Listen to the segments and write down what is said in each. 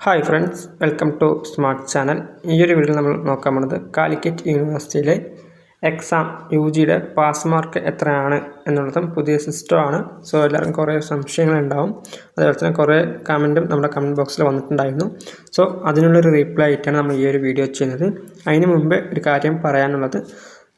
Hi friends welcome to smart channel ഈ ഒരു video നമ്മൾ നോക്കാൻ പോണത് കാലിക്കറ്റ് യൂണിവേഴ്സിറ്റിയിലെ എക്സാം യു ജിയുടെ പാസ് മാർക്ക് എത്രയാണ് എന്നുള്ളതും പുതിയ സിസ്റ്റമാണ് സോ എല്ലാവർക്കും കുറേ സംശയങ്ങളുണ്ടാവും അതുപോലെ തന്നെ കുറേ കമന്റും നമ്മുടെ കമന്റ് ബോക്സിൽ വന്നിട്ടുണ്ടായിരുന്നു. സോ അതിനുള്ളൊരു റീപ്ലൈ ആയിട്ടാണ് നമ്മൾ ഈ ഒരു വീഡിയോ ചെയ്യുന്നത്. അതിന് മുമ്പേ ഒരു കാര്യം പറയാനുള്ളത്.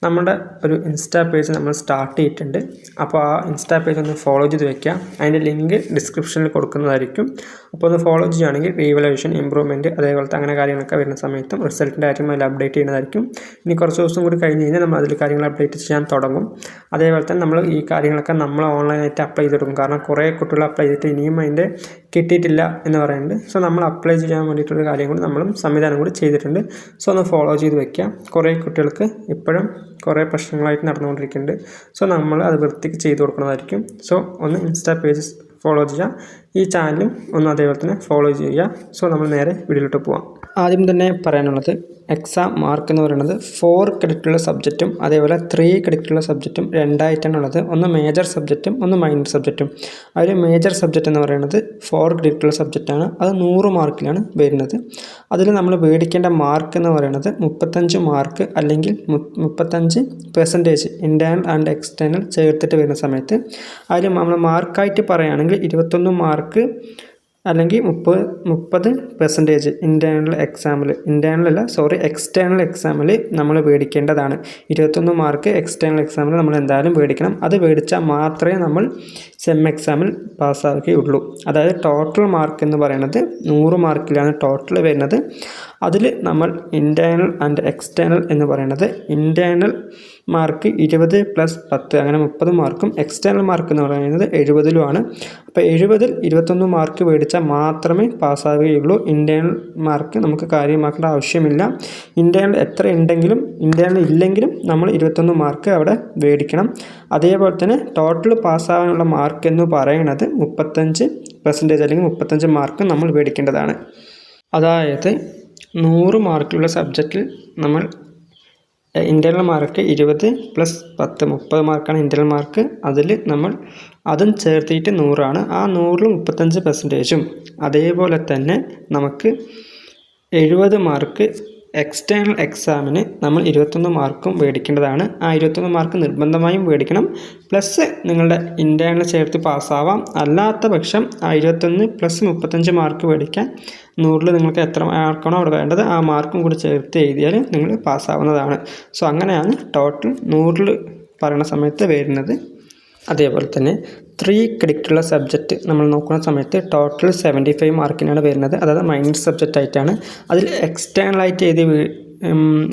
നമ്മുടെ ഒരു ഇൻസ്റ്റാ പേജ് നമ്മൾ സ്റ്റാർട്ട് ചെയ്തിട്ടുണ്ട്. അപ്പോൾ ആ ഇൻസ്റ്റാ പേജ് ഒന്ന് ഫോളോ ചെയ്ത് വെക്കുക. അതിന്റെ ലിങ്ക് ഡിസ്ക്രിപ്ഷനിൽ കൊടുക്കുന്നതായിരിക്കും. അപ്പോൾ ഒന്ന് ഫോളോ ചെയ്യുകയാണെങ്കിൽ റീവലേഷൻ ഇമ്പ്രൂവ്മെന്റ് അതേപോലത്തെ അങ്ങനെ കാര്യങ്ങളൊക്കെ വരുന്ന സമയത്തും റിസൾട്ടിന്റെ കാര്യം അതിൽ അപ്ഡേറ്റ് ചെയ്യുന്നതായിരിക്കും. ഇനി കുറച്ച് ദിവസം കൂടി കഴിഞ്ഞ് കഴിഞ്ഞാൽ നമ്മൾ അതിൽ കാര്യങ്ങൾ അപ്ഡേറ്റ് ചെയ്യാൻ തുടങ്ങും. അതേപോലെ തന്നെ നമ്മൾ ഈ കാര്യങ്ങളൊക്കെ നമ്മൾ ഓൺലൈനായിട്ട് അപ്ലൈ ചെയ്ത് കൊടുക്കും. കാരണം കുറേ കുട്ടികൾ അപ്ലൈ ചെയ്തിട്ട് ഇനിയും അതിന്റെ കിട്ടിയിട്ടില്ല എന്ന് പറയുന്നുണ്ട്. സോ നമ്മൾ അപ്ലൈ ചെയ്യാൻ വേണ്ടിയിട്ടുള്ള കാര്യം കൂടി നമ്മളും സംവിധാനം കൂടി ചെയ്തിട്ടുണ്ട്. സോ ഒന്ന് ഫോളോ ചെയ്ത് വെക്കാം കുറേ കുട്ടികൾക്ക് ഇപ്പോഴും കുറേ പ്രശ്നങ്ങളായിട്ട് നടന്നുകൊണ്ടിരിക്കുന്നുണ്ട്. സോ നമ്മൾ അത് വൃത്തിക്ക് ചെയ്ത് കൊടുക്കുന്നതായിരിക്കും. സോ ഒന്ന് ഇൻസ്റ്റാ പേജസ് ഫോളോ ചെയ്യുക. ഈ ചാനലും ഒന്ന് അതേപോലെ തന്നെ ഫോളോ ചെയ്യുക. സോ നമ്മൾ നേരെ വീഡിയോയിലോട്ട് പോവാം. ആദ്യം തന്നെ പറയാനുള്ളത് എക്സാം മാർക്ക് എന്ന് പറയുന്നത് ഫോർ ക്രെഡിറ്റുള്ള സബ്ജക്റ്റും അതേപോലെ ത്രീ ക്രെഡിറ്റുള്ള സബ്ജക്റ്റും രണ്ടായിട്ടാണ് ഉള്ളത്. ഒന്ന് മേജർ സബ്ജക്റ്റും ഒന്ന് മൈനർ സബ്ജക്റ്റും അതിൽ മേജർ സബ്ജക്റ്റ് എന്ന് പറയുന്നത് ഫോർ ക്രെഡിറ്റുള്ള സബ്ജക്റ്റാണ് അത് നൂറ് മാർക്കിലാണ് വരുന്നത്. അതിൽ നമ്മൾ മേടിക്കേണ്ട മാർക്ക് എന്ന് പറയുന്നത് മുപ്പത്തഞ്ച് മാർക്ക് അല്ലെങ്കിൽ മുപ്പത്തഞ്ച് പെർസെന്റേജ് ഇന്റേണൽ ആൻഡ് എക്സ്റ്റേണൽ ചേർത്തിട്ട് വരുന്ന സമയത്ത്. അതിൽ നമ്മൾ മാർക്കായിട്ട് പറയുകയാണെങ്കിൽ ഇരുപത്തൊന്ന് മാർക്ക് മാർക്ക് അല്ലെങ്കിൽ മുപ്പത് മുപ്പത് പെർസെന്റേജ് ഇന്റേർണൽ എക്സാമിൽ ഇന്റേർണൽ അല്ല സോറി എക്സ്റ്റേണൽ എക്സാമിൽ നമ്മൾ മേടിക്കേണ്ടതാണ് ഇരുപത്തൊന്ന് മാർക്ക് എക്സ്റ്റേണൽ എക്സാമിൽ നമ്മൾ എന്തായാലും മേടിക്കണം അത് മേടിച്ചാൽ മാത്രമേ നമ്മൾ സെം എക്സാമിൽ പാസ്സാവുകയുള്ളൂ. അതായത് ടോട്ടൽ മാർക്ക് എന്ന് പറയുന്നത് നൂറ് മാർക്കിലാണ് ടോട്ടൽ വരുന്നത്. അതിൽ നമ്മൾ ഇന്റേർണൽ ആൻഡ് എക്സ്റ്റേണൽ എന്ന് പറയുന്നത് ഇന്റേർണൽ മാർക്ക് ഇരുപത് പ്ലസ് പത്ത് അങ്ങനെ മുപ്പത് മാർക്കും എക്സ്റ്റേണൽ മാർക്ക് എന്ന് പറയുന്നത് എഴുപതിലുമാണ് അപ്പോൾ എഴുപതിൽ ഇരുപത്തൊന്ന് മാർക്ക് മേടിച്ചാൽ മാത്രമേ പാസ്സാവുകയുള്ളൂ. ഇന്റേണൽ മാർക്ക് നമുക്ക് കാര്യമാക്കേണ്ട ആവശ്യമില്ല. ഇന്റേണൽ എത്ര ഉണ്ടെങ്കിലും ഇന്റേണൽ ഇല്ലെങ്കിലും നമ്മൾ ഇരുപത്തൊന്ന് മാർക്ക് അവിടെ മേടിക്കണം. അതേപോലെ തന്നെ ടോട്ടൽ പാസ്സാകാനുള്ള മാർക്ക് എന്ന് പറയുന്നത് മുപ്പത്തഞ്ച് പെർസെന്റേജ് അല്ലെങ്കിൽ മുപ്പത്തഞ്ച് മാർക്ക് നമ്മൾ മേടിക്കേണ്ടതാണ്. അതായത് നൂറ് മാർക്കുള്ള സബ്ജക്റ്റിൽ നമ്മൾ ഇന്റേർണൽ മാർക്ക് ഇരുപത് പ്ലസ് പത്ത് മുപ്പത് മാർക്കാണ് ഇന്റേർണൽ മാർക്ക് അതിൽ നമ്മൾ അതും ചേർത്തിട്ട് നൂറാണ്. ആ നൂറിൽ മുപ്പത്തഞ്ച് പെർസെന്റേജും അതേപോലെ തന്നെ നമുക്ക് എഴുപത് മാർക്ക് എക്സ്റ്റേണൽ എക്സാമിന് നമ്മൾ ഇരുപത്തൊന്ന് മാർക്കും മേടിക്കേണ്ടതാണ് ആ ഇരുപത്തൊന്ന് മാർക്ക് നിർബന്ധമായും മേടിക്കണം പ്ലസ് നിങ്ങളുടെ ഇന്റേണൽ ചേർത്ത് പാസ്സാവാം അല്ലാത്ത പക്ഷം ആ ഇരുപത്തൊന്ന് പ്ലസ് മുപ്പത്തഞ്ച് മാർക്ക് മേടിക്കാൻ നൂറിൽ നിങ്ങൾക്ക് എത്ര മാർക്കാണോ അവിടെ വേണ്ടത് ആ മാർക്കും കൂടി ചേർത്ത് എഴുതിയാൽ നിങ്ങൾ പാസ്സാവുന്നതാണ് സോ അങ്ങനെയാണ് ടോട്ടൽ നൂറിൽ പറയുന്ന സമയത്ത് വരുന്നത്. അതേപോലെ തന്നെ ത്രീ ക്രെഡിറ്റുള്ള സബ്ജക്റ്റ് നമ്മൾ നോക്കുന്ന സമയത്ത് ടോട്ടൽ സെവന്റി ഫൈവ് മാർക്കിനാണ് വരുന്നത്. അതായത് മൈനസ് സബ്ജക്റ്റ് ആയിട്ടാണ്. അതിൽ എക്സ്റ്റേണലായിട്ട് എഴുതി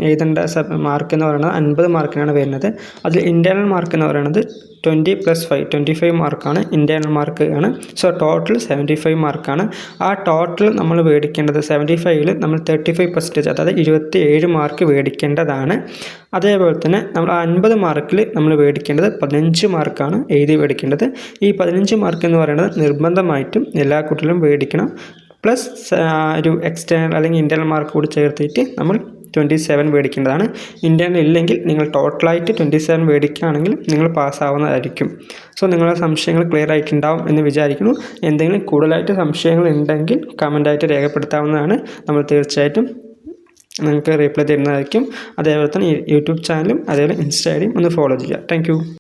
എഴുതേണ്ട സബ് മാർക്ക് എന്ന് പറയുന്നത് അൻപത് മാർക്കിനാണ് വരുന്നത്. അതിൽ ഇന്റേർണൽ മാർക്ക് എന്ന് പറയുന്നത് twenty plus five twenty five മാർക്കാണ് ഇന്റേർണൽ മാർക്ക് ആണ്. സോ ടോട്ടൽ സെവന്റി ഫൈവ് മാർക്കാണ് ആ ടോട്ടൽ നമ്മൾ മേടിക്കേണ്ടത് സെവന്റി ഫൈവിൽ നമ്മൾ തേർട്ടി ഫൈവ് പെർസെന്റേജ് അതായത് ഇരുപത്തി ഏഴ് മാർക്ക് മേടിക്കേണ്ടതാണ് അതേപോലെ തന്നെ നമ്മൾ അൻപത് മാർക്കിൽ നമ്മൾ മേടിക്കേണ്ടത് പതിനഞ്ച് മാർക്കാണ് എഴുതി മേടിക്കേണ്ടത് ഈ പതിനഞ്ച് മാർക്ക് എന്ന് പറയുന്നത് നിർബന്ധമായിട്ടും എല്ലാ കുട്ടികളും മേടിക്കണം പ്ലസ് ഒരു എക്സ്റ്റേണൽ അല്ലെങ്കിൽ ഇന്റേർണൽ മാർക്ക് കൂടി ചേർത്തിട്ട് നമ്മൾ ട്വന്റി സെവൻ മേടിക്കേണ്ടതാണ്. ഇന്റേണൽ ഇല്ലെങ്കിൽ നിങ്ങൾ ടോട്ടലായിട്ട് ട്വന്റി സെവൻ മേടിക്കുകയാണെങ്കിൽ നിങ്ങൾ പാസ്സാവുന്നതായിരിക്കും സോ നിങ്ങളുടെ സംശയങ്ങൾ ക്ലിയർ ആയിട്ടുണ്ടാവും എന്ന് വിചാരിക്കുന്നു. എന്തെങ്കിലും കൂടുതലായിട്ട് സംശയങ്ങൾ ഉണ്ടെങ്കിൽ കമന്റായിട്ട് രേഖപ്പെടുത്താവുന്നതാണ്. നമ്മൾ തീർച്ചയായിട്ടും നിങ്ങൾക്ക് റീപ്ലൈ തരുന്നതായിരിക്കും. അതേപോലെ തന്നെ യൂട്യൂബ് ചാനലും അതേപോലെ ഇൻസ്റ്റ ഐ ഡിയും ഒന്ന് ഫോളോ ചെയ്യുക. താങ്ക്